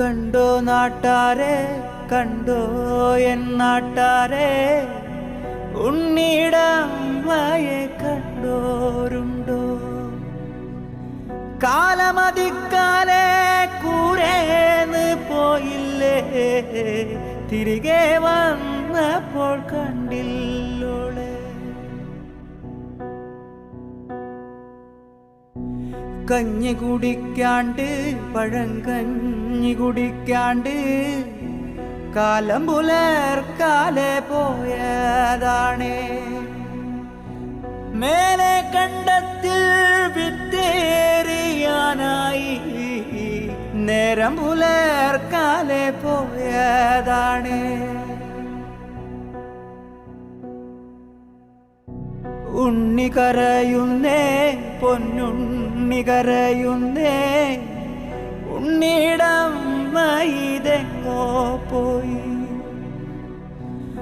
കണ്ടോ നാട്ടാരെ? കണ്ടോ എൻ നാട്ടാരെ? ഉണ്ണിടമ്മയെ കണ്ടോരുണ്ടോ? കാലമതിക്കാലെ കൂരേന്ന് പോയില്ലേ? തിരികെ വന്നപ്പോൾ കണ്ടില്ലോളെ കഞ്ഞി കുടിക്കാണ്ട് പഴങ്കഞ്ഞി കുടിക്കാണ്ട് കാലം പുലർക്കാലെ പോയതാണ്. മേലെ കണ്ടത്തിൽ വിത്തേറിയാനായി നേരം പുലർക്കാലെ പോയതാണ്. ഉണ്ണി കരയുന്നേ പൊന്നുണ്ണി കരയുന്നേ ഉണ്ണിടം ഇതെങ്ങോ പോയി.